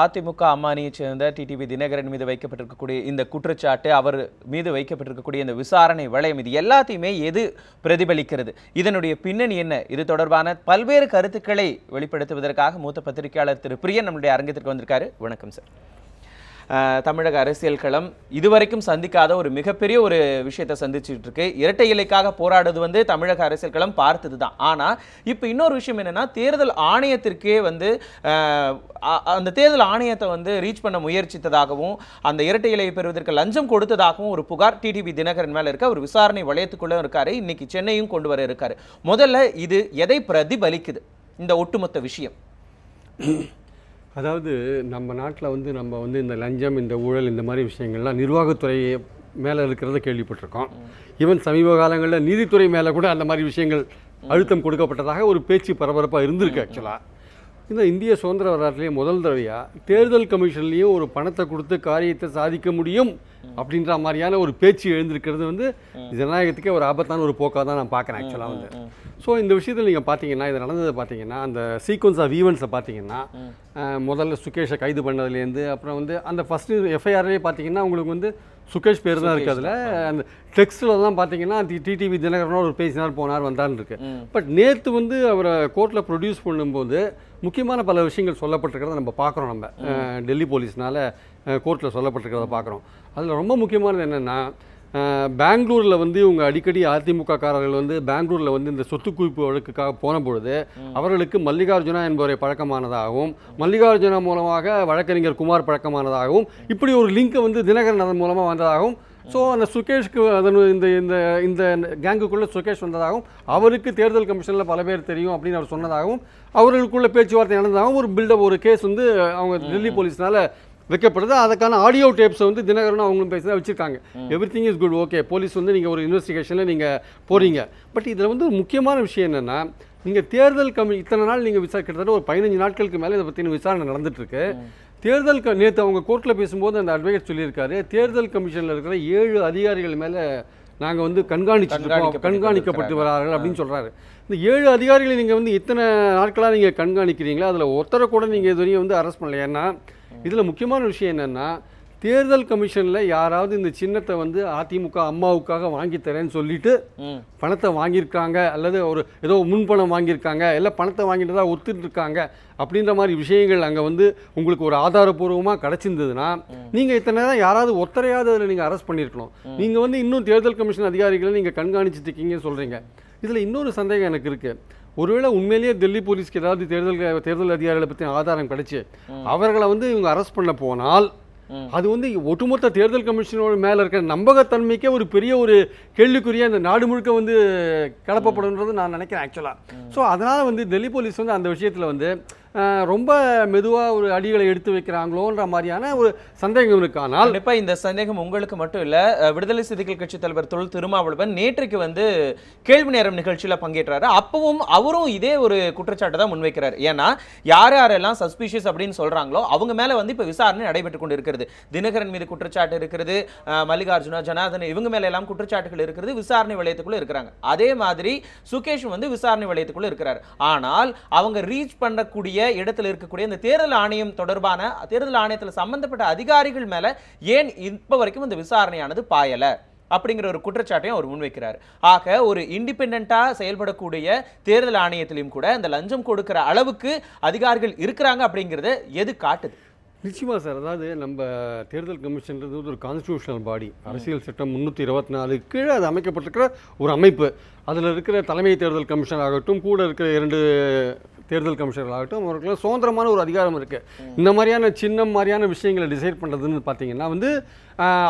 அதிமுக அம்மானியைச் சேர்ந்த டிடிவி தினகரன் மீது வைக்கப்பட்டிருக்கக்கூடிய இந்த குற்றச்சாட்டு அவர் மீது வைக்கப்பட்டிருக்கக்கூடிய இந்த விசாரணை வளையம் இது எல்லாத்தையுமே எது பிரதிபலிக்கிறது? இதனுடைய பின்னணி என்ன? இது தொடர்பான பல்வேறு கருத்துக்களை வெளிப்படுத்துவதற்காக மூத்த பத்திரிகையாளர் திரு பிரியன் நம்முடைய அரங்கத்திற்கு வந்திருக்காரு. வணக்கம் சார். தமிழக அரசியல் களம் இதுவரைக்கும் சந்திக்காத ஒரு மிகப்பெரிய ஒரு விஷயத்தை சந்திச்சுட்டு இருக்கு இரட்டை இலைக்காக போராடுறது வந்து தமிழக அரசியல் களம் பார்த்தது தான். ஆனால் இப்போ இன்னொரு விஷயம் என்னன்னா தேர்தல் ஆணையத்திற்கே வந்து அந்த தேர்தல் ஆணையத்தை வந்து ரீச் பண்ண முயற்சித்ததாகவும் அந்த இரட்டை இலையை பெறுவதற்கு லஞ்சம் கொடுத்ததாகவும் ஒரு புகார் டிடிவி தினகரன் மேலே இருக்க அவர் விசாரணை வளையத்துக்குள்ளே இருக்காரு. இன்னைக்கு சென்னையும் கொண்டு வர இருக்காரு. முதல்ல இது எதை பிரதிபலிக்குது? இந்த ஒட்டுமொத்த விஷயம். அதாவது நம்ம நாட்டில் வந்து நம்ம வந்து இந்த லஞ்சம் இந்த ஊழல் இந்த மாதிரி விஷயங்கள்லாம் நிர்வாகத்துறை மேலே இருக்கிறத கேள்விப்பட்டிருக்கோம். ஈவன் சமீப காலங்களில் நீதித்துறை மேலே கூட அந்த மாதிரி விஷயங்கள் அழுத்தம் கொடுக்கப்பட்டதாக ஒரு பேச்சு பரபரப்பாக இருந்திருக்கு ஆக்சுவலாக இந்த இந்திய சுதந்திர வரலாற்றிலேயே முதல் தடவையாக தேர்தல் கமிஷன்லேயும் ஒரு பணத்தை கொடுத்து காரியத்தை சாதிக்க முடியும் அப்படின்ற மாதிரியான ஒரு பேச்சு எழுந்திருக்கிறது வந்து ஜனநாயகத்துக்கே ஒரு ஆபத்தான ஒரு போக்காக தான் நான் பார்க்குறேன் ஆக்சுவலாக வந்து. ஸோ இந்த விஷயத்தில் நீங்கள் பார்த்தீங்கன்னா இது நடந்ததை பார்த்தீங்கன்னா அந்த சீக்வன்ஸ் ஆஃப் ஈவெண்ட்ஸை பார்த்தீங்கன்னா முதல்ல சுகேஷை கைது பண்ணதுலேருந்து அப்புறம் வந்து அந்த ஃபஸ்ட்டு எஃப்ஐஆர்லேயே பார்த்தீங்கன்னா உங்களுக்கு வந்து சுகேஷ் பேர் தான் இருக்குது அதில். அந்த டெக்ஸ்ட்லலாம் பார்த்தீங்கன்னா டிடிவி தினகரனோட ஒரு பேசினார் போனார் வந்தார்னு இருக்கு. பட் நேற்று வந்து அவரை கோர்ட்டில் ப்ரொடியூஸ் பண்ணும்போது முக்கியமான பல விஷயங்கள் சொல்லப்பட்டிருக்கிறத நம்ம பார்க்குறோம் நம்ம. டெல்லி போலீஸ்னால கோர்ட்டில் சொல்லப்பட்டிருக்கிறத பார்க்குறோம். அதில் ரொம்ப முக்கியமானது என்னென்னா பெங்களூரில் வந்து இவங்க அடிக்கடி அதிமுக காரர்கள் வந்து பெங்களூரில் வந்து இந்த சொத்து குவிப்பு வழக்குக்காக போன பொழுது அவர்களுக்கு மல்லிகார்ஜுனா என்பவரை பழக்கமானதாகவும் மல்லிகார்ஜுனா மூலமாக வழக்கறிஞர் குமார் பழக்கமானதாகவும் இப்படி ஒரு லிங்கை வந்து தினகரன் அதன் மூலமாக வந்ததாகவும் ஸோ அந்த சுகேஷ்க்கு அதன் இந்த இந்த இந்த கேங்குக்குள்ளே சுகேஷ் வந்ததாகவும் அவருக்கு தேர்தல் கமிஷனில் பல பேர் தெரியும் அப்படின்னு அவர் சொன்னதாகவும் அவர்களுக்குள்ள பேச்சுவார்த்தை நடந்ததாகவும் ஒரு பில்டப் ஒரு கேஸ் வந்து அவங்க டெல்லி போலீஸ்னால வைக்கப்படுது. அதுக்கான ஆடியோ டேப்ஸை வந்து தினகரன் அவங்களும் பேசி வச்சுருக்காங்க. Everything is good okay police வந்து நீங்கள் ஒரு இன்வெஸ்டிகேஷனில் நீங்கள் போகிறீங்க பட் இதில் வந்து முக்கியமான விஷயம் என்னென்னா நீங்கள் தேர்தல் கமி இத்தனை நாள் நீங்கள் விசா கிட்டத்தட்ட ஒரு பதினஞ்சு நாட்களுக்கு மேலே இதை பற்றின விசாரணை நடந்துட்டுருக்கு. தேர்தல் க நேற்று அவங்க கோர்ட்டில் பேசும்போது அந்த அட்வொகேட் சொல்லியிருக்காரு தேர்தல் கமிஷனில் இருக்கிற ஏழு அதிகாரிகள் மேலே நாங்கள் வந்து கண்காணிச்சு கண்காணிக்கப்பட்டு கண்காணிக்கப்பட்டு வரார்கள் அப்படின்னு சொல்கிறாரு இந்த ஏழு அதிகாரிகளை நீங்கள் வந்து இத்தனை நாட்களாக நீங்கள் கண்காணிக்கிறீங்களா? அதில் ஒருத்தரை கூட நீங்கள் இது வரையும் வந்து அரெஸ்ட் பண்ணல. ஏன்னா இதில் முக்கியமான விஷயம் என்னென்னா தேர்தல் கமிஷனில் யாராவது இந்த சின்னத்தை வந்து அதிமுக அம்மாவுக்காக வாங்கி தரேன்னு சொல்லிட்டு. பணத்தை வாங்கியிருக்காங்க அல்லது ஒரு ஏதோ முன்பணம் வாங்கியிருக்காங்க இல்லை பணத்தை வாங்கிட்டு தான் ஒத்துட்டு இருக்காங்க அப்படின்ற மாதிரி விஷயங்கள் அங்கே வந்து உங்களுக்கு ஒரு ஆதாரபூர்வமாக கிடச்சிருந்ததுன்னா நீங்கள் இத்தனை நேரம் யாராவது ஒத்தரையாவது அதில் நீங்கள் அரெஸ்ட் பண்ணியிருக்கணும் நீங்கள் வந்து இன்னும் தேர்தல் கமிஷன் அதிகாரிகளை நீங்கள் கண்காணிச்சிட்டு இருக்கீங்கன்னு சொல்கிறீங்க இதில் இன்னொரு சந்தேகம் எனக்கு இருக்குது ஒருவேளை உண்மையிலேயே டெல்லி போலீஸ்க்கு ஏதாவது தேர்தல் தேர்தல் அதிகாரிகளை பற்றி ஆதாரம் கிடைச்சு அவர்களை வந்து இவங்க அரெஸ்ட் பண்ண போனால் அது வந்து ஒட்டுமொத்த தேர்தல் கமிஷனோட மேலே இருக்கிற நம்பகத்தன்மைக்கே ஒரு பெரிய ஒரு கேள்விக்குறியா இந்த நாடு முழுக்க வந்து கிளப்பப்படுன்றது நான் நினைக்கிறேன் ஆக்சுவலாக ஸோ அதனால் வந்து டெல்லி போலீஸ் வந்து அந்த விஷயத்தில் வந்து ரொம்ப மெதுவாக ஒரு அடிகளை எடுத்து வைக்கிறாங்களோன்ற மாதிரியான ஒரு சந்தேகம் இருக்கு. ஆனால் இந்த சந்தேகம் உங்களுக்கு மட்டும் இல்லை விடுதலை சிறுத்தைகள் கட்சி தலைவர் தொல் திருமாவளவன் நேற்றுக்கு வந்து கேள்வி நேரம் நிகழ்ச்சியில் பங்கேற்றாரு. அப்பவும் அவரும் இதே ஒரு குற்றச்சாட்டை தான் முன்வைக்கிறார். ஏன்னா யார் யாரெல்லாம் சஸ்பிஷியஸ் அப்படின்னு சொல்கிறாங்களோ அவங்க மேலே வந்து இப்போ விசாரணை நடைபெற்று கொண்டு இருக்கிறது தினகரன் மீது குற்றச்சாட்டு இருக்கிறது மல்லிகார்ஜுனா ஜனார்தன் இவங்க மேலே எல்லாம் குற்றச்சாட்டுகள் இருக்கிறது விசாரணை வளையத்துக்குள்ளே இருக்கிறாங்க. அதே மாதிரி சுகேஷ் வந்து விசாரணை வளையத்துக்குள்ளே இருக்கிறார். ஆனால் அவங்க ரீச் பண்ணக்கூடிய இடத்துல இருக்கக்கூடிய இந்த தேர்தல் ஆணையம் தொடர்பான தேர்தல் ஆணையத்தில் சம்பந்தப்பட்ட அதிகாரிகள் மேல ஏன் இப்ப வரைக்கும் இந்த விசாரணையானது பாயல? அப்படிங்கிற ஒரு குற்றச்சாட்டையும் அவர் முன்வைக்கிறார். ஆக ஒரு இண்டிபெண்டா செயல்படக்கூடிய தேர்தல் ஆணையத்திலையும் கூட இந்த லஞ்சம் கொடுக்கிற அளவுக்கு அதிகாரிகள் இருக்கிறாங்க அப்படிங்கிறத எது காட்டுது? நிச்சயமா சார். அதாவது நம்ம தேர்தல் கமிஷன்றது ஒரு கான்ஸ்டியூஷனல் பாடி அரசியல் சட்டம் முந்நூற்றி இருபத்தி நாலு கீழே அது அமைக்கப்பட்டிருக்கிற ஒரு அமைப்பு. அதில் இருக்கிற தலைமை தேர்தல் கமிஷன் ஆகட்டும் கூட இருக்கிற இரண்டு தேர்தல் கமிஷனர் ஆகட்டும் அவர்களுக்கு சுதந்திரமான ஒரு அதிகாரம் இருக்குது இந்த மாதிரியான சின்ன மாதிரியான விஷயங்களை டிசைட் பண்ணுறதுன்னு பார்த்தீங்கன்னா வந்து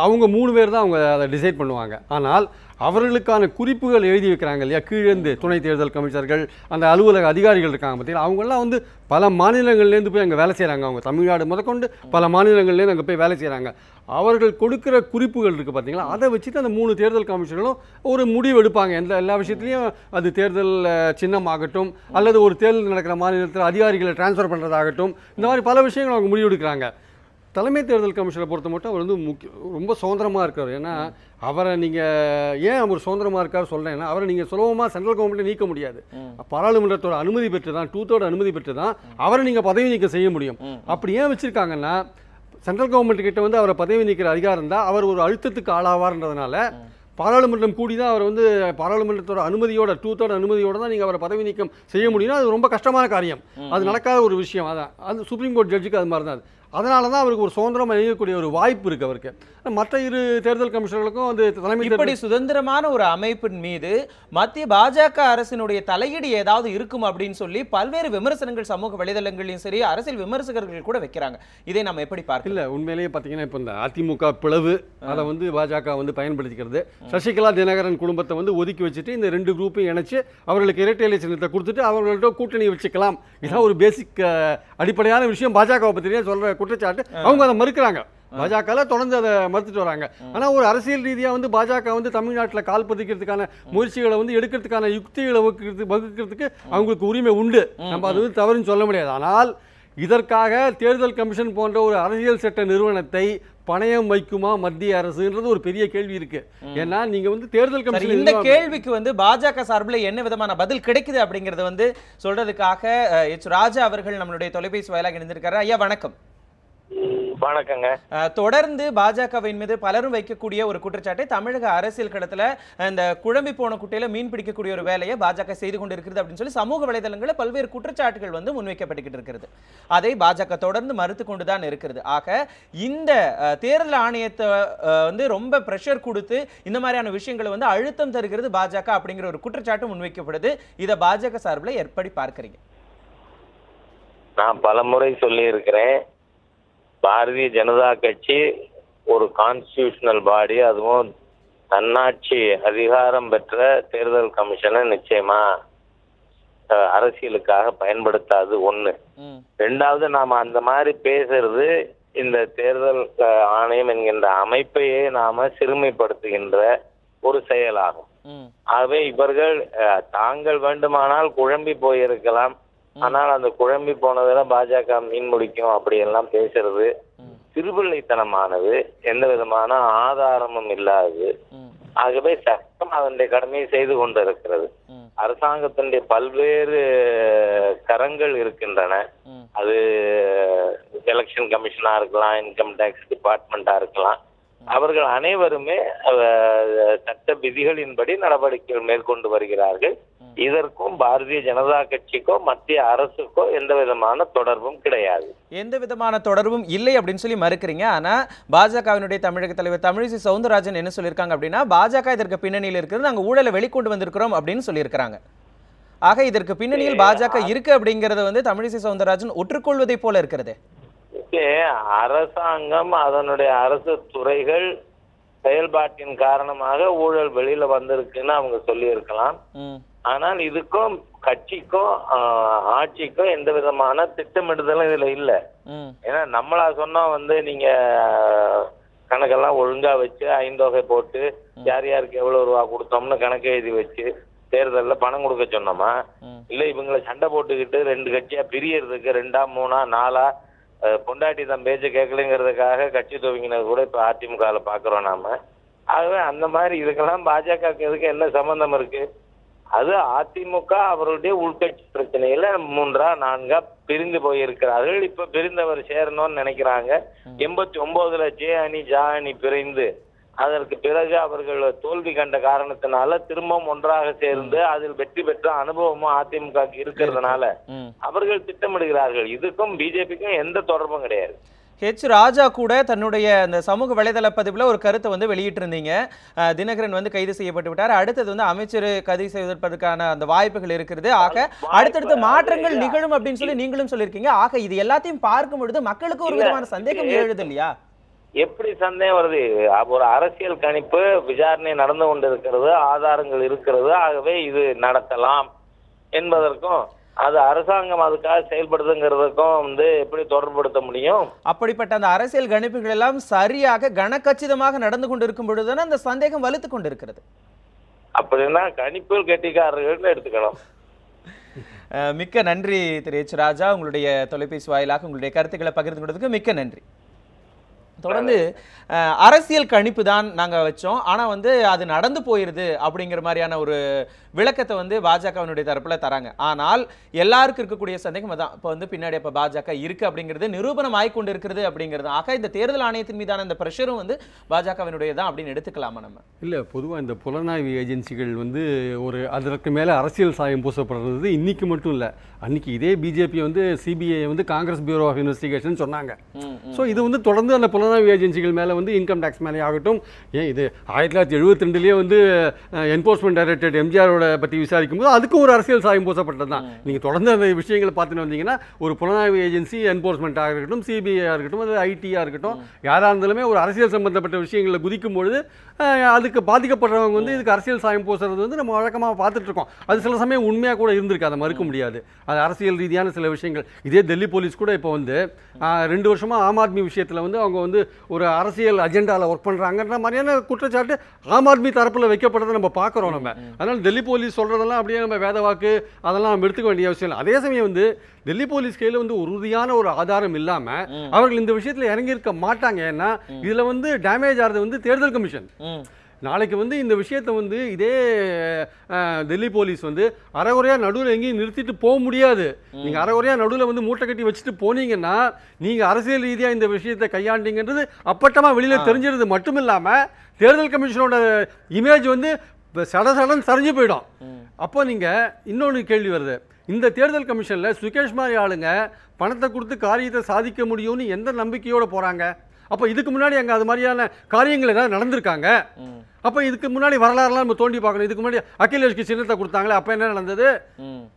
அவங்க மூணு பேர் தான் அவங்க அதை டிசைட் பண்ணுவாங்க. ஆனால் அவர்களுக்கான குறிப்புகள் எழுதி வைக்கிறாங்க இல்லையா? கீழேந்து துணை தேர்தல் கமிஷனர்கள் அந்த அலுவலக அதிகாரிகள் இருக்காங்க பார்த்தீங்களா? அவங்கெல்லாம் வந்து பல மாநிலங்கள்லேருந்து போய் அங்கே வேலை செய்கிறாங்க. அவங்க தமிழ்நாடு முதற்கொண்டு பல மாநிலங்கள்லேருந்து அங்கே போய் வேலை செய்கிறாங்க. அவர்கள் கொடுக்குற குறிப்புகள் இருக்குது பார்த்தீங்களா? அதை வச்சுட்டு அந்த மூணு தேர்தல் கமிஷனரும் ஒரு முடிவு எடுப்பாங்க. எந்த எல்லா விஷயத்துலையும் அது தேர்தல் சின்னமாகட்டும் அல்லது ஒரு தேர்தல் நடக்கிற மாநிலத்தில் அதிகாரிகளை டிரான்ஸ்ஃபர் பண்ணுறதாகட்டும் இந்த மாதிரி பல விஷயங்கள் அவங்க முடிவு எடுக்கிறாங்க. தலைமை தேர்தல் கமிஷனை பொறுத்த மட்டும் அவர் வந்து முக்கிய ரொம்ப சுதந்திரமாக இருக்கார். ஏன்னா அவரை நீங்கள் ஏன் அவர் சுதந்திரமாக இருக்கார் சொல்கிறேன்னா அவரை நீங்கள் சுலபமாக சென்ட்ரல் கவர்மெண்ட்டை நீக்க முடியாது. பாராளுமன்றத்தோட அனுமதி பெற்று தான் டூத்தோட அனுமதி பெற்று தான் அவரை நீங்கள் பதவி நீக்கம் செய்ய முடியும். அப்படி ஏன் வச்சுருக்காங்கன்னா சென்ட்ரல் கவர்மெண்ட் கிட்ட வந்து அவரை பதவி நீக்கிற அதிகாரம் தான் அவர் ஒரு அழுத்தத்துக்கு ஆளாவார்ன்றதுனால பாராளுமன்றம் கூடி தான் அவர் வந்து பாராளுமன்றத்தோட அனுமதியோட டூத்தோட அனுமதியோட தான் நீங்கள் அவரை பதவி நீக்கம் செய்ய முடியும்னா அது ரொம்ப கஷ்டமான காரியம். அது நடக்காத ஒரு விஷயம். அதான். அது சுப்ரீம் கோர்ட் ஜட்ஜுக்கு அது மாதிரி தான் அது. அதனால தான் அவருக்கு ஒரு சுதந்திரமாக இயங்கக்கூடிய ஒரு வாய்ப்பு இருக்குது அவருக்கு. மற்ற இரு தேர்தல் கமிஷனர்களுக்கும் வந்து தலைமை இப்படி சுதந்திரமான ஒரு அமைப்பின் மீது மத்திய பாஜக அரசினுடைய தலையீடு ஏதாவது இருக்கும் அப்படின்னு சொல்லி பல்வேறு விமர்சனங்கள் சமூக வலைதளங்களையும் சரி அரசியல் விமர்சகர்கள் கூட வைக்கிறாங்க. இதை நம்ம எப்படி பார்க்கலாம்? இல்லை உண்மையிலேயே பார்த்தீங்கன்னா இப்போ இந்த அதிமுக பிளவு அதை வந்து பாஜக வந்து பயன்படுத்திக்கிறது. சசிகலா தினகரன் குடும்பத்தை வந்து ஒதுக்கி வச்சுட்டு இந்த ரெண்டு குரூப்பையும் இணைச்சு அவர்களுக்கு இரட்டை இலை சின்னத்தை கொடுத்துட்டு அவர்கள்ட்ட கூட்டணி வச்சுக்கலாம். இதான் ஒரு பேசிக் அடிப்படையான விஷயம். பாஜகவை பற்றியே சொல்ற குற்றச்சாட்டு. அவங்க அதை மறுக்கிறாங்க. பாஜக தொடர்ந்து அதை மறுத்துட்டு வராங்க. ஆனா ஒரு அரசியல் ரீதியா வந்து பாஜக வந்து தமிழ்நாட்டில் கால் பதிக்கிறதுக்கான முயற்சிகளை வந்து எடுக்கிறதுக்கான யுக்திகளை வகுக்கிறது வகுக்கிறதுக்கு அவங்களுக்கு உரிமை உண்டு. நம்ம அது வந்து தவறுன்னு சொல்ல முடியாது. ஆனால் இதற்காக தேர்தல் கமிஷன் போன்ற ஒரு அரசியல் சட்ட நிறுவனத்தை பணயம் வைக்குமா மத்திய அரசுன்றது ஒரு பெரிய கேள்வி இருக்கு. ஏன்னா நீங்க வந்து தேர்தல் கமிஷன் இந்த கேள்விக்கு வந்து பாஜக சார்பில் என்ன விதமான பதில் கிடைக்குது அப்படிங்கறத வந்து சொல்றதுக்காக எச் ராஜா அவர்கள் நம்மளுடைய தொலைபேசி வாயிலாக இணைந்திருக்காரு ஐயா வணக்கம். வணக்கங்க. தொடர்ந்து பாஜகவின் மீது பலரும் வைக்கக்கூடிய ஒரு குற்றச்சாட்டை தமிழக அரசியல் களத்துல இந்த குழம்பி போன குட்டையில மீன் பிடிக்கக்கூடிய ஒரு வேலையை பாஜக செய்து கொண்டிருக்கிறது அப்படின்னு சொல்லி சமூக வலைதளங்களில் பல்வேறு குற்றச்சாட்டுகள் வந்து முன்வைக்கப்பட்டுக்கிட்டு இருக்கிறது. அதை பாஜக தொடர்ந்து மறுத்து கொண்டு தான் இருக்கிறது. ஆக இந்த தேர்தல் ஆணையத்தை வந்து ரொம்ப ப்ரெஷர் கொடுத்து இந்த மாதிரியான விஷயங்களை வந்து அழுத்தம் தருகிறது பாஜக அப்படிங்கிற ஒரு குற்றச்சாட்டு முன்வைக்கப்படுது. இதை பாஜக சார்பில் எப்படி பார்க்கறீங்க? நான் பலமுறை சொல்லி இருக்கிறேன் பாரதிய ஜனதா கட்சி ஒரு கான்ஸ்டியூஷனல் பாடி அதுவும் தன்னாட்சி அதிகாரம் பெற்ற தேர்தல் கமிஷனை நிச்சயமா அரசியலுக்காக பயன்படுத்தாது. ம். ரெண்டாவது நாம அந்த மாதிரி பேசுறது இந்த தேர்தல் ஆணையம் என்கின்ற அமைப்பையே நாம சிறுமைப்படுத்துகின்ற ஒரு செயலாகும். ஆகவே இவர்கள் தாங்கள் வேண்டுமானால் குழம்பி போயிருக்கலாம். ஆனால் அந்த குழம்பி போனதுல பாஜக மீன் முடிக்கும் அப்படி எல்லாம் பேசுறது ம். சிறுபிள்ளைத்தனமானது எந்த விதமான ஆதாரமும் இல்லாதது ம். ஆகவே சட்டம் அதனுடைய கடமையை செய்து கொண்டிருக்கிறது. ம். அரசாங்கத்தினுடைய பல்வேறு கரங்கள் இருக்கின்றன. அது எலெக்ஷன் கமிஷனா இருக்கலாம் இன்கம் டேக்ஸ் டிபார்ட்மெண்டா இருக்கலாம். அவர்கள் அனைவருமே சட்ட விதிகளின்படி நடவடிக்கைகள் மேற்கொண்டு வருகிறார்கள். இதற்கும் பாரதிய ஜனதா கட்சிக்கோ மத்திய அரசுக்கோ எந்த விதமான தொடர்பும் கிடையாது. எந்த விதமான தொடர்பும் இல்லை அப்படின்னு சொல்லி மறுக்கிறீங்க. ஆனா பாஜகவினுடைய தமிழக தலைவர் தமிழிசை சவுந்தரராஜன் என்ன சொல்லியிருக்காங்க அப்படின்னா பாஜக இதற்கு பின்னணியில் இருக்கிறது நாங்க ஊழலை வெளிக்கொண்டு வந்திருக்கிறோம் அப்படின்னு சொல்லியிருக்கிறாங்க. ஆக இதற்கு பின்னணியில் பாஜக இருக்கு அப்படிங்கறத வந்து தமிழிசை சவுந்தரராஜன் ஒற்றுக்கொள்வதை போல இருக்கிறது. அரசாங்கம் அதனுடைய அரசு துறைகள் செயல்பாட்டின் காரணமாக ஊழல் வெளியில வந்திருக்குன்னு அவங்க சொல்லி இருக்கலாம் ம். ஆனால் இதுக்கும் கட்சிக்கும் ஆட்சிக்கும் எந்த விதமான திட்டமிடுதலும் இதுல இல்ல. ஏன்னா நம்மளா சொன்னா வந்து நீங்க கணக்கெல்லாம் ஒழுங்கா வச்சு ஐந்தொகை போட்டு யார் யாருக்கு எவ்வளவு ரூபா கொடுத்தோம்னு கணக்கு எழுதி வச்சு தேர்தல்ல பணம் கொடுக்க சொன்னோமா? இல்ல இவங்களை சண்டை போட்டுக்கிட்டு ரெண்டு கட்சியா பிரியறதுக்கு ரெண்டா மூணா நாலா பொண்டாட்டி தான் பேச்ச கேட்கலங்கிறதுக்காக கட்சி துவங்கினது கூட இப்ப அதிமுகல பாக்குறோம் நாம. ஆகவே அந்த மாதிரி இதுக்கெல்லாம் பாஜகவுக்கு இதுக்கு என்ன சம்பந்தம் இருக்கு? அது அதிமுக அவருடைய உள்கட்சி பிரச்சனையில மூன்றா நான்கா பிரிந்து போயிருக்கிறார்கள். இப்ப பிரிந்தவர் சேரணும்னு நினைக்கிறாங்க. எண்பத்தி ஒன்பதுல ஜே அணி ஜா அணி பிரிந்து அதற்கு பிறகு அவர்கள் தோல்வி கண்ட காரணத்தினால திரும்பவும் ஒன்றாக சேர்ந்து அதில் வெற்றி பெற்ற அனுபவமும் அதிமுக இருக்கிறதுனால அவர்கள் திட்டமிடுகிறார்கள். இதுக்கும் பிஜேபிக்கும் எந்த தொடர்பும் கிடையாது. ஹெச் ராஜா கூட தன்னுடைய அந்த சமூக வலைதள பதிவில் ஒரு கருத்தை வந்து வெளியிட்டிருந்தீங்க. தினகரன் வந்து கைது செய்யப்பட்டு விட்டார். அடுத்தது வந்து அமைச்சர் கைது செய்வதற்கான அந்த வாய்ப்புகள் இருக்கிறது ஆக அடுத்தடுத்த மாற்றங்கள் நிகழும் அப்படின்னு சொல்லி நீங்களும் சொல்லியிருக்கீங்க. ஆக இது எல்லாத்தையும் பார்க்கும் பொழுது மக்களுக்கு ஒரு விதமான சந்தேகம் எழுது இல்லையா? எப்படி சந்தேகம் வருது? அப்ப ஒரு அரசியல் கணிப்பு விசாரணை நடந்து கொண்டிருக்கிறது ஆதாரங்கள் இருக்கிறது ஆகவே இது நடத்தலாம் என்பதற்கும் அது அரசாங்கம் அதுக்காக செயல்படுதுங்கிறதுக்கும் வந்து எப்படி தொடர்புபடுத்த முடியும்? அப்படிப்பட்ட அந்த அரசியல் கணிப்புகள் எல்லாம் சரியாக கனக்கச்சிதமாக நடந்து கொண்டிருக்கும் பொழுதுதானே அந்த சந்தேகம் வலுத்து கொண்டிருக்கிறது. அப்படின்னா கணிப்பில் கெட்டிக்காரர்கள்னு எடுத்துக்கணும். மிக்க நன்றி திரு எச். ராஜா. உங்களுடைய தொலைபேசி வாயிலாக உங்களுடைய கருத்துக்களை பகிர்ந்து கொண்டதுக்கு மிக்க நன்றி. தொடர்ந்து அரசியல் கணிப்பு தான் நாங்க வச்சோம். ஆனா வந்து அது நடந்து போயிருது அப்படிங்கிற மாதிரியான ஒரு விளக்கத்தை வந்து பாஜகவினுடைய தரப்புல தராங்க. ஆனால் எல்லாருக்கும் இருக்கக்கூடிய சந்தேகம் அதான். இப்போ வந்து பின்னாடி அப்ப பாஜக இருக்கு அப்படிங்கிறது நிரூபணம் ஆயிக்கொண்டு இருக்கிறது அப்படிங்கிறது. ஆக இந்த தேர்தல் ஆணையத்தின் மீதான இந்த பிரஷரும் வந்து பாஜகவினுடைய தான் அப்படின்னு எடுத்துக்கலாமா நம்ம? இல்லை பொதுவாக இந்த புலனாய்வு ஏஜென்சிகள் வந்து ஒரு அதற்கு மேலே அரசியல் சாயம் பூசப்படுறது இன்னைக்கு மட்டும் இல்லை. அன்னைக்கு இதே பிஜேபி வந்து சிபிஐ வந்து காங்கிரஸ் பியூரோ ஆஃப் இன்வெஸ்டிகேஷன் சொன்னாங்க. ஸோ இது வந்து தொடர்ந்து அந்த புலனாய்வு ஏஜென்சிகள் மேலே வந்து இன்கம் டேக்ஸ் மேலே ஆகட்டும். ஏன் இது ஆயிரத்தி தொள்ளாயிரத்தி எழுபத்தி ரெண்டுலேயே வந்து என்போர்ஸ்மெண்ட் டைரக்டரேட் எம்ஜிஆரோட பற்றி விசாரிக்கும் போது அதுக்கும் ஒரு அரசியல் சாயம் பூசப்பட்டது தான் நீங்கள் தொடர்ந்து அந்த விஷயங்களை பார்த்துட்டு வந்தீங்கன்னா ஒரு புலனாய்வு ஏஜென்சி என்போர்ஸ்மெண்ட்டாக இருக்கட்டும் சிபிஐயாக இருக்கட்டும் அது ஐடியாக இருக்கட்டும் யாராக இருந்தாலுமே ஒரு அரசியல் சம்பந்தப்பட்ட விஷயங்களில் குதிக்கும் பொழுது அதுக்கு பாதிக்கப்படுறவங்க வந்து இதுக்கு அரசியல் சாயம் பூசுறது வந்து நம்ம வழக்கமாக பார்த்துட்டு இருக்கோம். அது சில சமயம் உண்மையாக கூட இருந்திருக்கு. அதை மறுக்க முடியாது. அது அரசியல் ரீதியான சில விஷயங்கள். இதே டெல்லி போலீஸ் கூட இப்போ வந்து ரெண்டு வருஷமா ஆம் ஆத்மி விஷயத்தில் வந்து அவங்க வந்து ஒரு அரசியல் அஜெண்டாவில் ஒர்க் பண்ணுறாங்கன்ற மாதிரியான குற்றச்சாட்டு ஆம் ஆத்மி தரப்பில் வைக்கப்படுறதை நம்ம பார்க்குறோம் நம்ம. அதனால் டெல்லி போலீஸ் சொல்கிறதெல்லாம் அப்படியே நம்ம வேத வாக்கு அதெல்லாம் நம்ம எடுத்துக்க வேண்டிய அவசியம் இல்லை. அதே சமயம் வந்து டெல்லி போலீஸ் கையில் வந்து உறுதியான ஒரு ஆதாரம் இல்லாமல் அவர்கள் இந்த விஷயத்தில் இறங்கியிருக்க மாட்டாங்க. ஏன்னா இதில் வந்து டேமேஜ் ஆகிறது வந்து தேர்தல் கமிஷன் நாளைக்கு வந்து இந்த விஷயத்தை வந்து இதே டெல்லி போலீஸ் வந்து அரைகுறையாக நடுவில் எங்கேயும் நிறுத்திட்டு போக முடியாது. நீங்கள் அரைகுறையாக நடுவில் வந்து மூட்டை கட்டி வச்சுட்டு போனீங்கன்னா நீங்கள் அரசியல் ரீதியாக இந்த விஷயத்தை கையாண்டீங்கன்றது அப்பட்டமாக வெளியில் தெரிஞ்சிருது மட்டும் இல்லாமல் தேர்தல் கமிஷனோட இமேஜ் வந்து சட சடன் சரிஞ்சு போயிடும். அப்போ நீங்கள் இன்னொன்று கேள்வி வருது. இந்த தேர்தல் கமிஷனில் சுகேஷ் மாதிரி ஆளுங்க பணத்தை கொடுத்து காரியத்தை சாதிக்க முடியும்னு எந்த நம்பிக்கையோடு போகிறாங்க அப்போ இதுக்கு முன்னாடி அங்கே அது மாதிரியான காரியங்கள் ஏதாவது நடந்திருக்காங்க? அப்போ இதுக்கு முன்னாடி வரலாறுலாம் நம்ம தோண்டி பார்க்கணும். இதுக்கு முன்னாடி அகிலேஷ்க்கு சின்னத்தை கொடுத்தாங்களே அப்போ என்ன நடந்தது?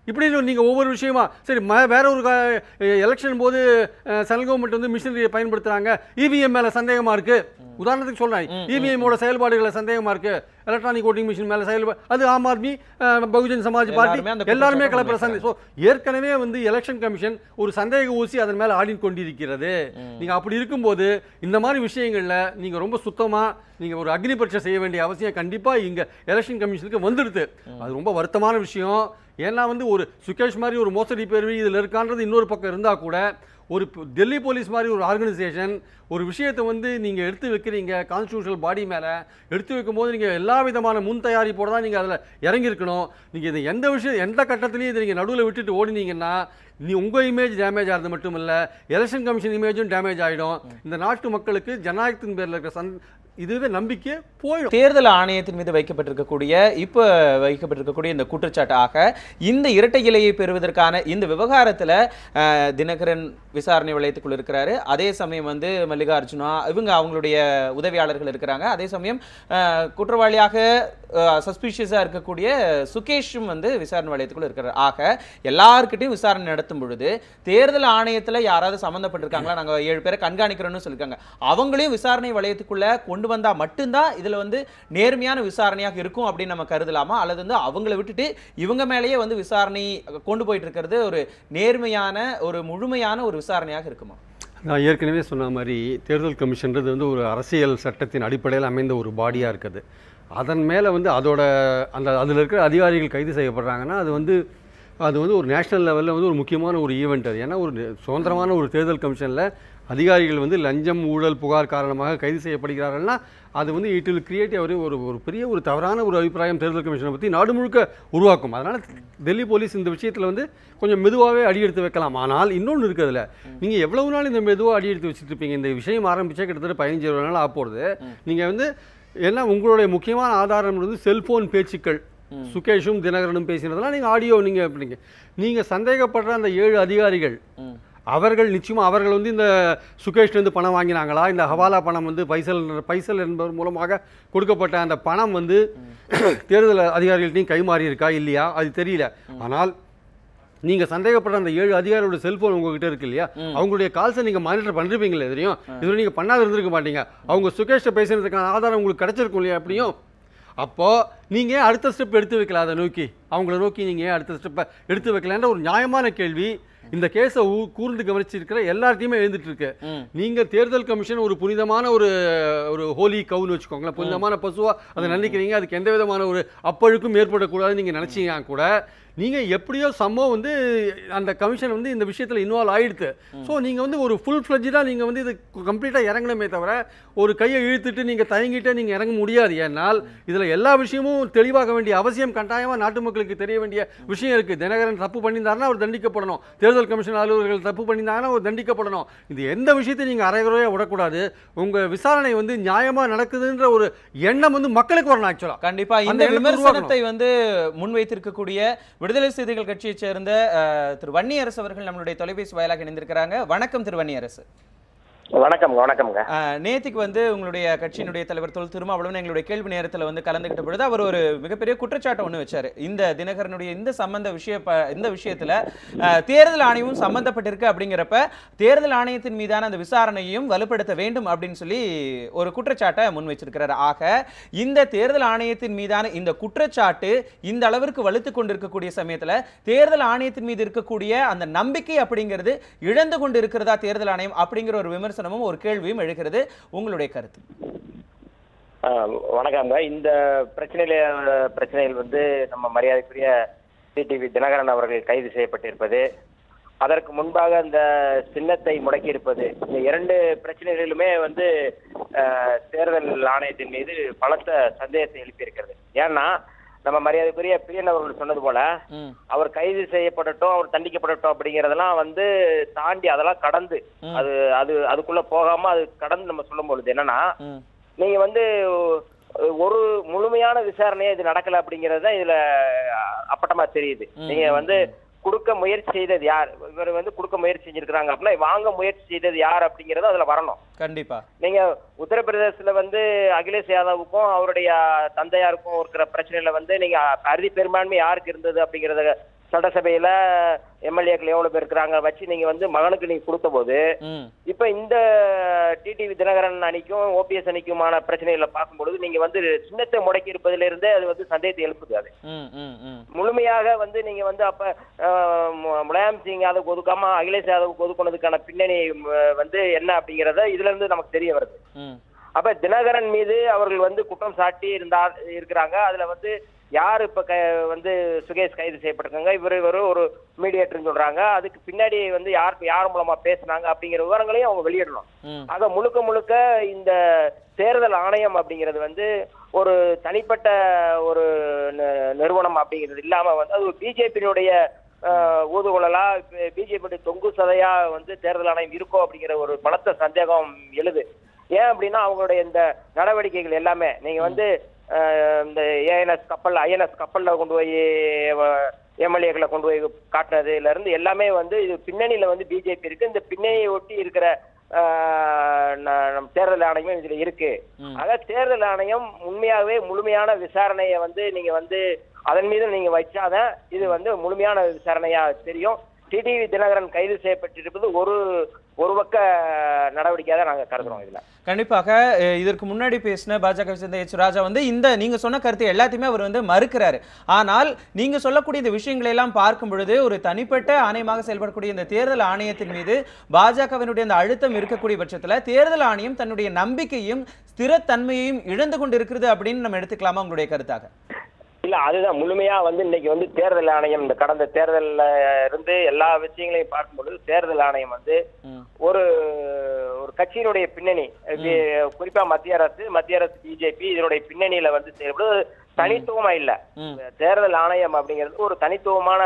இப்படின்னு நீங்கள் ஒவ்வொரு விஷயமா சரி ம வேற ஒரு எலெக்ஷன் போது சென்ட்ரல் கவர்மெண்ட் வந்து மிஷினரியை பயன்படுத்துகிறாங்க இவிஎம் மேலே சந்தேகமாக இருக்குது உதாரணத்துக்கு சொல்கிறேன் இவிஎம்மோட செயல்பாடுகளை சந்தேகமாக இருக்குது எலக்ட்ரானிக் ஓட்டிங் மிஷின் மேலே செயல்பாடு அது ஆம் ஆத்மி பகுஜன் சமாஜ் பார்ட்டி எல்லாருமே கலப்புற ஸோ ஏற்கனவே வந்து எலெக்ஷன் கமிஷன் ஒரு சந்தேக ஊசி அதன் மேலே ஆடிக்கொண்டிருக்கிறது நீங்கள் அப்படி இருக்கும்போது இந்த மாதிரி விஷயங்களில் நீங்கள் ரொம்ப சுத்தமாக நீங்கள் ஒரு அக்னி பரீட்சை செய்ய வேண்டிய அவசியம் கண்டிப்பாக இங்கே எலெக்ஷன் கமிஷனுக்கு வந்துடுது. அது ரொம்ப வருத்தமான விஷயம். ஏன்னா வந்து ஒரு சுகேஷ் மாதிரி ஒரு மோசடி பேர்வி இதில் இருக்கான்றது இன்னொரு பக்கம் இருந்தால் கூட ஒரு டெல்லி போலீஸ் மாதிரி ஒரு ஆர்கனைசேஷன் ஒரு விஷயத்தை வந்து நீங்கள் எடுத்து வைக்கிறீங்க கான்ஸ்டியூஷனல் பாடி மேலே எடுத்து வைக்கும்போது நீங்கள் எல்லா விதமான முன் தயாரிப்போடு தான் நீங்கள் அதில் இறங்கியிருக்கணும். நீங்கள் இது எந்த விஷயம் எந்த கட்டத்துலையும் இதை நீங்கள் நடுவில் விட்டுட்டு ஓடினீங்கன்னா நீ உங்கள் இமேஜ் டேமேஜ் ஆகிறது மட்டும் இல்லை எலெக்ஷன் கமிஷன் இமேஜும் டேமேஜ் ஆகிடும் இந்த நாட்டு மக்களுக்கு ஜனநாயகத்தின் பேரில் இருக்கிற சந் இதுவே நம்பிக்கை போயிடும். தேர்தல் ஆணையத்தின் மீது வைக்கப்பட்டிருக்கக்கூடிய இப்போ வைக்கப்பட்டிருக்கக்கூடிய இந்த குற்றச்சாட்டாக இந்த இரட்டை இலையை பெறுவதற்கான இந்த விவகாரத்தில் தினகரன் விசாரணை வளையத்துக்குள் இருக்கிறாரு. அதே சமயம் வந்து மல்லிகார்ஜுனா இவங்க அவங்களுடைய உதவியாளர்கள் இருக்கிறாங்க. அதே சமயம் குற்றவாளியாக சஸ்பீஷியஸாக இருக்கக்கூடிய சுகேஷும் வந்து விசாரணை வளையத்துக்குள்ள இருக்கிறார். ஆக எல்லாருக்கிட்டையும் விசாரணை நடத்தும் பொழுது தேர்தல் ஆணையத்தில் யாராவது சம்மந்தப்பட்டிருக்காங்களா நாங்கள் ஏழு பேரை கண்காணிக்கிறோன்னு சொல்லியிருக்காங்க. அவங்களையும் விசாரணை வளையத்துக்குள்ள கொண்டு வந்தால் மட்டும்தான் இதில் வந்து நேர்மையான விசாரணையாக இருக்கும் அப்படின்னு நம்ம கருதலாமா? அல்லது வந்து அவங்கள விட்டுட்டு இவங்க மேலேயே வந்து விசாரணை கொண்டு போயிட்டு இருக்கிறது ஒரு நேர்மையான ஒரு முழுமையான ஒரு விசாரணையாக இருக்குமா? நான் ஏற்கனவே சொன்ன மாதிரி தேர்தல் கமிஷன்றது வந்து ஒரு அரசியல் சட்டத்தின் அடிப்படையில் அமைந்த ஒரு பாடியாக இருக்குது. அதன் மேலே வந்து அதோட அந்த அதில் இருக்கிற அதிகாரிகள் கைது செய்யப்படுறாங்கன்னா அது வந்து அது வந்து ஒரு நேஷனல் லெவலில் வந்து ஒரு முக்கியமான ஒரு ஈவெண்ட் அது. ஏன்னா ஒரு சுதந்திரமான ஒரு தேர்தல் கமிஷனில் அதிகாரிகள் வந்து லஞ்சம் ஊழல் புகார் காரணமாக கைது செய்யப்படுகிறார்கள்னா அது வந்து இட் வில் கிரியேட் ஒரு ஒரு ஒரு பெரிய ஒரு தவறான ஒரு அபிப்பிராயம் தேர்தல் கமிஷனை பற்றி நாடு முழுக்க உருவாக்கும். அதனால் டெல்லி போலீஸ் இந்த விஷயத்தில் வந்து கொஞ்சம் மெதுவாகவே அடி எடுத்து வைக்கலாம். ஆனால் இன்னொன்று இருக்குதுல நீங்கள் எவ்வளவு நாள் இந்த மெதுவாக அடி எடுத்து வச்சுட்டு இருப்பீங்க? இந்த விஷயம் ஆரம்பிச்சா கிட்டத்தட்ட பதினஞ்சு இருபது நாள் ஆக போகிறது நீங்கள் வந்து ஏன்னா உங்களுடைய முக்கியமான ஆதாரம் வந்து செல்போன் பேச்சுக்கள். சுகேஷும் தினகரனும் பேசினதெல்லாம் நீங்கள் ஆடியோ நீங்கள் எப்படிங்க நீங்கள் சந்தேகப்படுற அந்த ஏழு அதிகாரிகள். அவர்கள் நிச்சயமா அவர்கள் வந்து இந்த சுகேஷ்லேருந்து பணம் வாங்கினாங்களா? இந்த ஹவாலா பணம் வந்து பைசல் பைசல் என்பவர் மூலமாக கொடுக்கப்பட்ட அந்த பணம் வந்து தேர்தல் அதிகாரிகள்ட்டையும் கைமாறி இருக்கா இல்லையா? அது தெரியல. ஆனால் நீங்க சந்தேகப்படுற அந்த ஏழு அதிகாரியோட செல்போன் உங்ககிட்ட இருக்கு இல்லையா? அவங்களுடைய கால்ஸை நீங்க மானிட்டர் பண்ணிருப்பீங்களே தெரியும்? இதுல நீங்க பண்ணாத இருந்திருக்க மாட்டீங்க. அவங்க சுகேஷை பேசுறதுக்கான ஆதாரம் உங்களுக்கு கிடைச்சிருக்கும் இல்லையா எப்படியும்? அப்போ நீங்க ஏன் அடுத்த ஸ்டெப் எடுத்து வைக்கல அதை நோக்கி? அவங்கள நோக்கி நீங்க ஏன் அடுத்த ஸ்டெப்பை எடுத்து வைக்கலன்ற ஒரு நியாயமான கேள்வி. இந்த கேஸை கூர்ந்து கவனிச்சிருக்கிற எல்லார்ட்டையுமே எழுந்துட்டு இருக்கு. நீங்க தேர்தல் கமிஷன் ஒரு புனிதமான ஒரு ஒரு ஹோலி கவுன்னு வச்சுக்கோங்களேன். புனிதமான பசுவா அதை நினைக்கிறீங்க. அதுக்கு எந்த விதமான ஒரு அப்பழுக்கும் ஏற்படக்கூடாதுன்னு நீங்க நினைச்சீங்க கூட நீங்கள் எப்படியோ சம்பவம் வந்து அந்த கமிஷன் வந்து இந்த விஷயத்தில் இன்வால்வ் ஆயிடுது ஸோ நீங்கள் வந்து ஒரு ஃபுல் ஃப்ளட்ஜாக நீங்கள் வந்து இது கம்ப்ளீட்டாக இறங்கணுமே தவிர ஒரு கையை இழுத்துட்டு நீங்கள் தயங்கிட்டே நீங்கள் இறங்க முடியாது. ஏன்னால் இதில் எல்லா விஷயமும் தெளிவாக வேண்டிய அவசியம் கட்டாயமாக நாட்டு மக்களுக்கு தெரிய வேண்டிய விஷயம் இருக்குது தினகரன் தப்பு பண்ணியிருந்தாருன்னா அவர் தண்டிக்கப்படணும். தேர்தல் கமிஷன் அலுவலர்கள் தப்பு பண்ணியிருந்தாங்கன்னா அவர் தண்டிக்கப்படணும். இது எந்த விஷயத்தையும் நீங்கள் அரைகுறையாக விடக்கூடாது. உங்கள் விசாரணை வந்து நியாயமாக நடக்குதுன்ற ஒரு எண்ணம் வந்து மக்களுக்கு வரணும் ஆக்சுவலாக கண்டிப்பா. அந்த இந்த விமர்சனத்தை வந்து முன்வைத்திருக்கக்கூடிய விடுதலை செய்திகள் கட்சியைச் சேர்ந்த திரு வன்னியரசு அவர்கள் நம்மளுடைய தொலைபேசி வாயிலாக இணைந்திருக்கிறாங்க. வணக்கம் திரு வன்னியரசு. வணக்கம் வணக்கம்ங்க. நேத்திக்கு வந்து உங்களுடைய கட்சியினுடைய தலைவர் தொல் திருமாவளவன் எங்களுடைய கேள்வி நேரத்தில் வந்து கலந்துகிட்ட பொழுது அவர் ஒரு மிகப்பெரிய குற்றச்சாட்டை ஒண்ணு வச்சாரு. இந்த தினகரனுடைய இந்த சம்பந்த விஷய இந்த விஷயத்துல தேர்தல் ஆணையமும் சம்பந்தப்பட்டிருக்கு அப்படிங்கிறப்ப தேர்தல் ஆணையத்தின் மீதான அந்த விசாரணையும் வலுப்படுத்த வேண்டும் அப்படின்னு சொல்லி ஒரு குற்றச்சாட்டை முன் வச்சிருக்கிறார். ஆக இந்த தேர்தல் ஆணையத்தின் மீதான இந்த குற்றச்சாட்டு இந்த அளவிற்கு வலுத்து கொண்டிருக்கக்கூடிய சமயத்துல தேர்தல் ஆணையத்தின் மீது இருக்கக்கூடிய அந்த நம்பிக்கை அப்படிங்கிறது இழந்து கொண்டு இருக்கிறதா தேர்தல் ஆணையம் அப்படிங்கிற ஒரு விமர்சனம் விமர்சனமும் ஒரு கேள்வியும் எழுகிறது. உங்களுடைய கருத்து. ஆஹ் வணக்கம்ங்க இந்த பிரச்சனையில பிரச்சனையில் வந்து நம்ம மரியாதைக்குரிய டிடிவி தினகரன் அவர்கள் கைது செய்யப்பட்டிருப்பது. அதற்கு முன்பாக அந்த சின்னத்தை முடக்கியிருப்பது இந்த இரண்டு பிரச்சனைகளிலுமே வந்து ஆஹ், தேர்தல் ஆணையத்தின் மீது பலத்த சந்தேகத்தை எழுப்பியிருக்கிறது. ஏன்னா நம்ம மரியாதைக்குரிய பிரியன் அவர்கள் சொன்னது போல அவர் கைது செய்யப்படட்டும் அவர் தண்டிக்கப்படட்டும் அப்படிங்கறதெல்லாம் வந்து தாண்டி அதெல்லாம் கடந்து. அது அது அதுக்குள்ள போகாம அது கடந்து நம்ம சொல்லும் பொழுது என்னன்னா நீங்க வந்து ஒரு முழுமையான விசாரணையே இது நடக்கல அப்படிங்கறது தான் இதுல அப்பட்டமா தெரியுது. நீங்க வந்து கொடுக்க முயற்சி செய்தது யார்? இவர் வந்து கொடுக்க முயற்சி செஞ்சிருக்காங்க அப்படின்னா வாங்க முயற்சி செய்தது யார் அப்படிங்கறது அதுல வரணும். கண்டிப்பா. நீங்க உத்தரப்பிரதேசத்துல வந்து அகிலேஷ் யாதவுக்கும் அவருடைய தந்தையாருக்கும் இருக்கிற பிரச்சனையில வந்து நீங்க அறுதி பெரும்பான்மை யாருக்கு இருந்தது அப்படிங்கறத சட்டசபையில எம்எல்ஏக்கள் எவ்வளவு பேர் இருக்கிறாங்க வச்சு நீங்க வந்து மகனுக்கு நீங்க கொடுத்த போது இப்ப இந்த டிடிவி தினகரன் அணிக்கும் ஓபிஎஸ் அணிக்குமான பிரச்சனைகளை பார்க்கும்பொழுது நீங்க வந்து சின்னத்தை முடக்கி இருப்பதிலிருந்தே இருந்தே அது வந்து சந்தேகத்தை எழுப்புது அது. முழுமையாக வந்து நீங்க வந்து அப்ப முலாயம் சிங் யாதவ் ஒதுக்காம அகிலேஷ் யாதவ் ஒதுக்குனதுக்கான பின்னணி வந்து என்ன அப்படிங்கறத இதுல இருந்து நமக்கு தெரிய வருது. அப்ப தினகரன் மீது அவர்கள் வந்து குற்றம் சாட்டி இருந்தா இருக்கிறாங்க. அதுல வந்து யார் இப்ப க வந்து சுகேஷ் கைது செய்யப்பட்டிருக்காங்க? இவர் இவர் ஒரு மீடியேட்டர்னு சொல்றாங்க. அதுக்கு பின்னாடி வந்து யார் யார் மூலமா பேசுனாங்க அப்படிங்கிற விவரங்களையும் அவங்க வெளியிடணும். ஆக முழுக்க முழுக்க இந்த தேர்தல் ஆணையம் அப்படிங்கிறது வந்து ஒரு தனிப்பட்ட ஒரு நிறுவனம் அப்படிங்கிறது இல்லாம வந்து அது பிஜேபியினுடைய ஊதுகுழலா பிஜேபி தொங்கு சதையா வந்து தேர்தல் ஆணையம் இருக்கோ அப்படிங்கிற ஒரு பலத்த சந்தேகம் எழுது. ஏன் அப்படின்னா அவங்களுடைய இந்த நடவடிக்கைகள் எல்லாமே நீங்க வந்து இந்த ஏஎன்எஸ் கப்பல் ஐஎன்எஸ் கப்பல்ல கொண்டு போய் எம்எல்ஏக்களை கொண்டு போய் காட்டுனதுல இருந்து எல்லாமே வந்து இது பின்னணியில வந்து பிஜேபி இருக்கு. இந்த பின்னணியை ஒட்டி இருக்கிற நம் தேர்தல் ஆணையம் இதுல இருக்கு. ஆக தேர்தல் ஆணையம் உண்மையாகவே முழுமையான விசாரணையை வந்து நீங்க வந்து அதன் மீது நீங்க வச்சாதான் இது வந்து முழுமையான விசாரணையா தெரியும். டிடிவி தினகரன் கைது செய்யப்பட்டிருப்பது ஒரு ஒரு பக்க நடவடிக்கையாக தான் நாங்கள் கருதுறோம் இதுல. கண்டிப்பாக இதற்கு முன்னாடி பேசின பாஜக சேர்ந்த எச் ராஜா வந்து இந்த நீங்க சொன்ன கருத்து எல்லாத்தையுமே அவர் வந்து மறுக்கிறாரு. ஆனால் நீங்கள் சொல்லக்கூடிய இந்த விஷயங்களை எல்லாம் பார்க்கும் பொழுது ஒரு தனிப்பட்ட ஆணையமாக செயல்படக்கூடிய இந்த தேர்தல் ஆணையத்தின் மீது பாஜகவினுடைய அந்த அழுத்தம் இருக்கக்கூடிய பட்சத்தில் தேர்தல் ஆணையம் தன்னுடைய நம்பிக்கையும் ஸ்திரத்தன்மையையும் இழந்து கொண்டு இருக்கிறது அப்படின்னு நம்ம எடுத்துக்கலாமா உங்களுடைய கருத்தாக? இல்ல அதுதான். முழுமையா வந்து இன்னைக்கு வந்து தேர்தல் ஆணையம் இந்த கடந்த தேர்தல்ல இருந்து எல்லா விஷயங்களையும் பார்க்கும்பொழுது தேர்தல் ஆணையம் வந்து ஒரு ஒரு கட்சியினுடைய பின்னணி. இது குறிப்பா மத்திய அரசு மத்திய அரசு பிஜேபி இதனுடைய பின்னணியில வந்து செயல்படுவது தனித்துவமா இல்ல. தேர்தல் ஆணையம் அப்படிங்கிறது ஒரு தனித்துவமான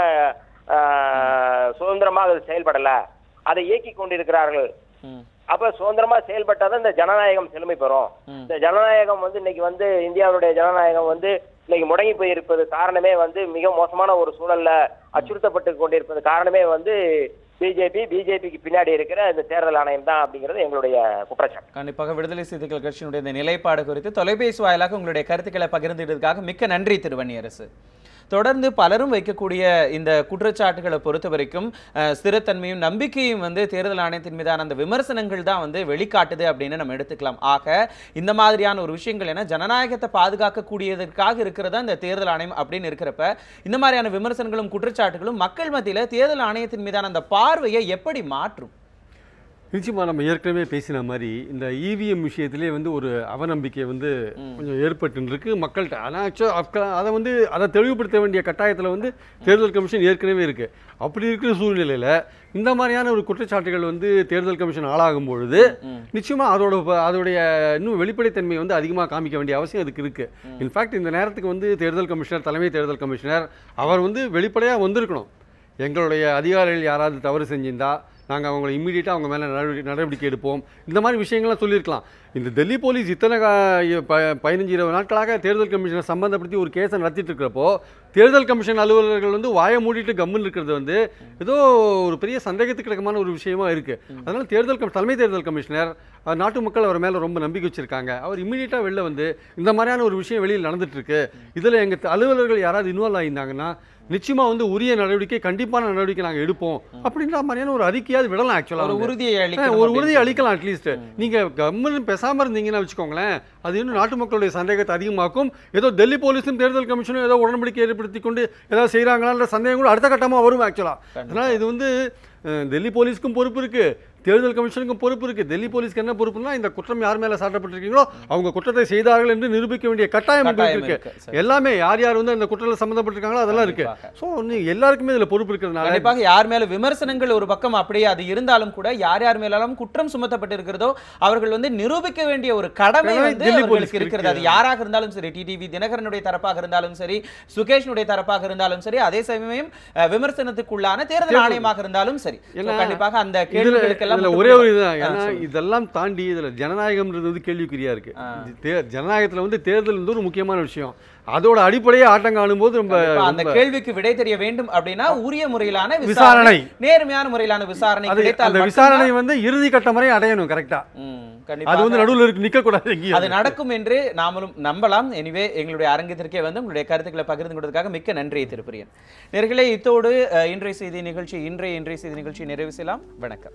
சுதந்திரமாக அது செயல்படல. அதை இயக்கி கொண்டிருக்கிறார்கள். அப்ப சுதந்திரமா செயல்பட்டாதான் இந்த ஜனநாயகம் செழுமை பெறும். இந்த ஜனநாயகம் வந்து இன்னைக்கு வந்து இந்தியாவுடைய ஜனநாயகம் வந்து இன்னைக்கு முடங்கி போயிருப்பது காரணமே வந்து மிக மோசமான ஒரு சூழல்ல அச்சுறுத்தப்பட்டு கொண்டிருப்பது காரணமே வந்து பிஜேபி பிஜேபிக்கு பின்னாடி இருக்கிற இந்த தேர்தல் ஆணையம் தான் அப்படிங்கிறது எங்களுடைய குற்றச்சாட்டு. கண்டிப்பாக விடுதலை சிறுத்தைகள் கட்சியினுடைய இந்த நிலைப்பாடு குறித்து தொலைபேசி வாயிலாக உங்களுடைய கருத்துக்களை பகிர்ந்துட்டதுக்காக மிக்க நன்றி திருவண்ணியரசு தொடர்ந்து பலரும் வைக்கக்கூடிய இந்த குற்றச்சாட்டுகளை பொறுத்த வரைக்கும் ஸ்திரத்தன்மையும் நம்பிக்கையும் வந்து தேர்தல் ஆணையத்தின் மீதான அந்த விமர்சனங்கள் தான் வந்து வெளிக்காட்டுது அப்படின்னு நம்ம எடுத்துக்கலாம். ஆக இந்த மாதிரியான ஒரு விஷயங்கள் என ஜனநாயகத்தை பாதுகாக்கக்கூடியதற்காக இருக்கிறதா இந்த தேர்தல் ஆணையம் அப்படின்னு இருக்கிறப்ப இந்த மாதிரியான விமர்சனங்களும் குற்றச்சாட்டுகளும் மக்கள் மத்தியில் தேர்தல் ஆணையத்தின் மீதான அந்த பார்வையை எப்படி மாற்றும்? நிச்சயமா நம்ம ஏற்கனவே பேசின மாதிரி இந்த இவிஎம் விஷயத்திலே வந்து ஒரு அவநம்பிக்கை வந்து கொஞ்சம் ஏற்பட்டு இருக்கு மக்கள்கிட்ட ஆனால் ஆக்சுவலாக அதை வந்து அதை தெளிவுபடுத்த வேண்டிய கட்டாயத்தில் வந்து தேர்தல் கமிஷன் ஏற்கனவே இருக்கு. அப்படி இருக்கிற சூழ்நிலையில் இந்த மாதிரியான ஒரு குற்றச்சாட்டுகள் வந்து தேர்தல் கமிஷன் ஆளாகும் பொழுது நிச்சயமா அதோட அதோடைய இன்னும் வெளிப்படைத்தன்மை வந்து அதிகமாக காமிக்க வேண்டிய அவசியம் அதுக்கு இருக்கு. இன்ஃபேக்ட் இந்த நேரத்துக்கு வந்து தேர்தல் கமிஷனர் தலைமை தேர்தல் கமிஷனர் அவர் வந்து வெளிப்படையாக வந்திருக்கணும். எங்களுடைய அதிகாரிகள் யாராவது தவறு செஞ்சிருந்தா நாங்கள் அவங்களை இம்மீடியட்டாக அவங்க மேலே நடவடிக்கை நடவடிக்கை எடுப்போம். இந்த மாதிரி விஷயங்கள்லாம் சொல்லியிருக்கலாம். இந்த டெல்லி போலீஸ் இத்தனை பதினஞ்சு இருபது நாட்களாக தேர்தல் கமிஷனை சம்பந்தப்படுத்தி ஒரு கேஸை நடத்திட்டு இருக்கிறப்போ தேர்தல் கமிஷன் அலுவலர்கள் வந்து வாயை மூடிட்டு கம்முன்னு இருக்கிறது வந்து ஏதோ ஒரு பெரிய சந்தேகத்துக்கிடக்கமான ஒரு விஷயமா இருக்கு. அதனால தேர்தல் தலைமை தேர்தல் கமிஷனர் நாட்டு மக்கள் அவர் மேலே ரொம்ப நம்பிக்கை வச்சிருக்காங்க. அவர் இம்மீடியட்டாக வெளில வந்து இந்த மாதிரியான ஒரு விஷயம் வெளியில் நடந்துட்டு இருக்கு இதில் எங்கள் அலுவலர்கள் யாராவது இன்வால்வ் ஆகியிருந்தாங்கன்னா நிச்சயமா வந்து உரிய நடவடிக்கை கண்டிப்பான நடவடிக்கை நாங்கள் எடுப்போம் அப்படின்ற மாதிரியான ஒரு அறிக்கையாவது விடலாம் ஒரு ஆக்சுவலாக உறுதியை ஆ, அளிக்கணும் ஒரு அப்படின்னு உறுதி அளிக்கலாம் அட்லீஸ்ட் நீங்க கவர்மெண்ட் பேசாம இருந்தீங்கன்னா வச்சுக்கோங்களேன் அது இன்னும் நாட்டு மக்களுடைய சந்தேகத்தை அதிகமாக்கும். ஏதோ டெல்லி போலீஸும் தேர்தல் கமிஷனும் ஏதோ உடன்படிக்கை ஏற்படுத்தி கொண்டு ஏதாவது செய்கிறாங்களான்ற சந்தேகம் கூட அடுத்த கட்டமா வரும் ஆக்சுவலா அதனால இது வந்து டெல்லி போலீஸ்க்கும் பொறுப்பு இருக்கு. தேர்தல் கமிஷனுக்கும் பொறுப்பு இருக்கு. டெல்லி போலீஸ்க்கு என்ன பொறுப்புனா இந்த குற்றம் யார் மேல சாட்டப்பட்டிருக்கீங்களோ அவங்க குற்றத்தை செய்தார்கள் என்று நிரூபிக்க வேண்டிய கட்டாயம் இருக்கு. எல்லாமே யார் யார் வந்து அந்த குற்றத்தில் சம்பந்தப்பட்டிருக்காங்களோ அதெல்லாம் இருக்கு. ஸோ எல்லாருக்குமே இதுல பொறுப்பு இருக்கிறதுனால கண்டிப்பாக யார் மேல விமர்சனங்கள் ஒரு பக்கம் அப்படியே அது இருந்தாலும் கூட யார் யார் மேலும் குற்றம் சுமத்தப்பட்டிருக்கிறதோ அவர்கள் வந்து நிரூபிக்க வேண்டிய ஒரு கடமை வந்து அவர்களுக்கு இருக்கிறது. அது யாராக இருந்தாலும் சரி டிடிவி தினகரனுடைய தரப்பாக இருந்தாலும் சரி சுகேஷனுடைய தரப்பாக இருந்தாலும் சரி அதே சமயம் விமர்சனத்துக்குள்ளான தேர்தல் ஆணையமாக இருந்தாலும் சரி. கண்டிப்பாக அந்த இதுல கேள்விகளுக்கெல்லாம் இதுல முற்றுப்புள்ளி ஒரே ஒரு இதுதான். ஏன்னா. இதெல்லாம் தாண்டி இதுல ஜனநாயகம்ன்றது வந்து கேள்விக்குறியா இருக்கு. ஆ. இது தே- ஜனநாயகத்துல வந்து தேர்தல் வந்து ஒரு முக்கியமான விஷயம். அதோட அடிப்படையே ஆட்டம் காணும்போது ரொம்ப கண்டிப்பா. அந்த ரொம்ப- கேள்விக்கு விடை தெரிய வேண்டும் அப்படின்னா உரிய முறையிலான விசாரணை. நேர்மையான முறையிலான விசாரணை அந்த விசாரணை வந்து இறுதி கட்டம் வரை அடையணும் கரெக்டா அது வந்து நடுவுல இருக்கு நிக்க கூடாது அது நடக்கும் என்று நாமளும் நம்பலாம். எனிவே எங்களுடைய அரங்கத்திற்கே வந்து உங்களுடைய கருத்துக்களை பகிர்ந்து கொண்டதுக்காக மிக்க நன்றி திருப்பிரியன். நேர்களே இத்தோடு இன்றைய செய்தி நிகழ்ச்சி இன்றைய இன்றைய செய்தி நிகழ்ச்சி நிறைவு செய்யலாம். வணக்கம்.